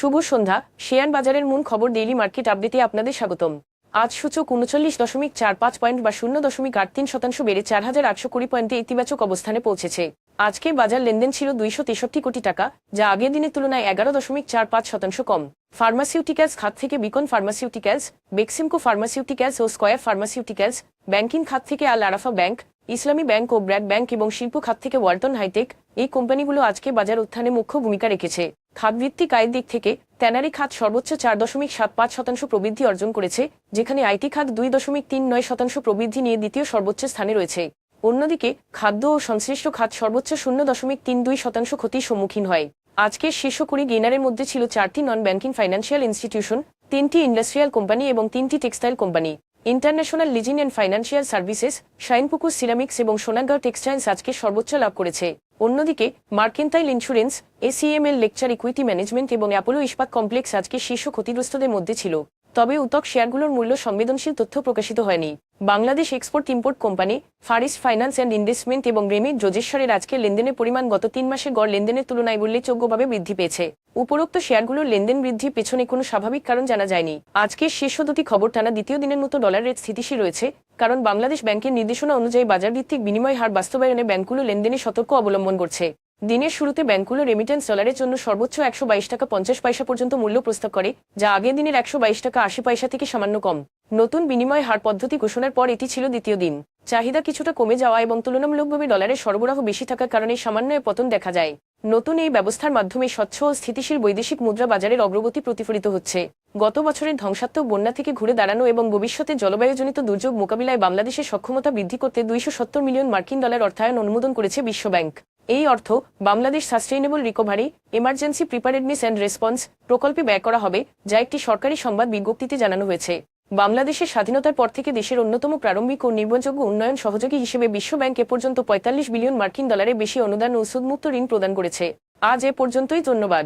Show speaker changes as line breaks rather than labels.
শুভ সন্ধ্যা। Share বাজারের মূল খবর ডেইলি মার্কেট আপডেটে আপনাদের স্বাগতম। আজ সূচক উনচল্লিশ দশমিক চার পাঁচ পয়েন্ট বা শূন্য দশমিক আট তিন শতাংশ বেড়ে চার হাজার আটশো কুড়ি পয়েন্টে ইতিবাচক অবস্থানে পৌঁছেছে। আজকে বাজার লেনদেন ছিল দুইশো তেষট্টি কোটি টাকা, যা আগের দিনের তুলনায় এগারো দশমিক চার পাঁচ শতাংশ কম। ফার্মাসিউটিক্যালস খাত থেকে বিকন ফার্মাসিউটিক্যালস বেক্সিমকো ফার্মাসিউটিক্যালস ও স্কয়ার ফার্মাসিউটিক্যালস ব্যাংকিং খাত থেকে আল আরাফা ব্যাংক ইসলামী ব্যাংক ও ব্র্যাক ব্যাংক এবং শিল্প খাত থেকে ওয়ালটন হাইটেক এই কোম্পানিগুলো আজকে বাজার উত্থানে মুখ্য ভূমিকা রেখেছে। খাতভিত্তিক আয়ের দিক থেকে ট্যানারি খাত সর্বোচ্চ চার দশমিক সাত পাঁচ শতাংশ প্রবৃদ্ধি অর্জন করেছে, যেখানে আইটি খাত দুই দশমিক তিন নয় শতাংশ প্রবৃদ্ধি নিয়ে দ্বিতীয় সর্বোচ্চ স্থানে রয়েছে। অন্যদিকে, খাদ্য ও সংশ্লিষ্ট খাত সর্বোচ্চ শূন্য দশমিক তিন দুই শতাংশ ক্ষতির সম্মুখীন হয়। আজকের শীর্ষ কুড়ি গেনারের মধ্যে ছিল চারটি নন ব্যাংকিং ফাইন্যান্সিয়াল ইনস্টিটিউশন তিনটি ইন্ডাস্ট্রিয়াল কোম্পানি এবং তিনটি textile company international leasing and financial services Shinepukur ceramics এবং সোনাগাঁও টেক্সটাইলস আজকে সর্বোচ্চ লাভ করেছে। অন্যদিকে, mercantile insurance, ACML lecture equity management এবং অ্যাপোলো ইস্পাত কমপ্লেক্স আজকে শীর্ষ ক্ষতিগ্রস্তদের মধ্যে ছিল। তবে উতক শেয়ারগুলোর মূল্য সংবেদনশীল তথ্য প্রকাশিত হয়নি। Bangladesh export import company, Faris finance and investment এবং রেমিট যোজেশ্বরের আজকে লেনদেনের পরিমাণ গত তিন মাসে গড় লেনদেনের তুলনায় উল্লেখযোগ্যভাবে বৃদ্ধি পেয়েছে। উপরোক্ত শেয়ারগুলোর লেনদেন বৃদ্ধির পেছনে কোনো স্বাভাবিক কারণ জানা যায়নি। আজকের শীর্ষ দুটি খবর টানা দ্বিতীয় দিনের মতো ডলার রেট স্থিতিশীল রয়েছে, কারণ বাংলাদেশ ব্যাংকের নির্দেশনা অনুযায়ী বাজার ভিত্তিক বিনিময় হার বাস্তবায়নে ব্যাংকগুলো লেনদেনে সতর্ক অবলম্বন করছে। দিনের শুরুতে ব্যাংকগুলো রেমিটেন্স ডলারের জন্য সর্বোচ্চ একশো বাইশ টাকা পঞ্চাশ পয়সা পর্যন্ত মূল্য প্রস্তাব করে, যা আগের দিনের একশো বাইশ টাকা আশি পয়সা থেকে সামান্য কম। নতুন বিনিময় হার পদ্ধতি ঘোষণার পর এটি ছিল দ্বিতীয় দিন। চাহিদা কিছুটা কমে যাওয়া এবং তুলনামূলকভাবে ডলারের সরবরাহ বেশি থাকার কারণে সামান্য পতন দেখা যায়। নতুন এই ব্যবস্থার মাধ্যমে স্বচ্ছ ও স্থিতিশীল বৈদেশিক মুদ্রা বাজারের অগ্রগতি প্রতিফলিত হচ্ছে। গত বছরের ধ্বংসাত্মক বন্যা থেকে ঘুরে দাঁড়ানো এবং ভবিষ্যতে জলবায়ুজনিত দুর্যোগ মোকাবিলায় বাংলাদেশের সক্ষমতা বৃদ্ধি করতে দুইশো সত্তর মিলিয়ন মার্কিন ডলার অর্থায়ন অনুমোদন করেছে বিশ্বব্যাংক এই অর্থ Bangladesh sustainable recovery, emergency preparedness and response প্রকল্পে ব্যয় করা হবে, যা একটি সরকারি সংবাদ বিজ্ঞপ্তিতে জানানো হয়েছে। বাংলাদেশের স্বাধীনতার পর থেকে দেশের অন্যতম প্রারম্ভিক ও নির্ভরযোগ্য উন্নয়ন সহযোগী হিসেবে বিশ্বব্যাংক এ পর্যন্ত পঁয়তাল্লিশ বিলিয়ন মার্কিন ডলারের বেশি অনুদান ও সুদমুক্ত ঋণ প্রদান করেছে। আজ এ পর্যন্তই, ধন্যবাদ।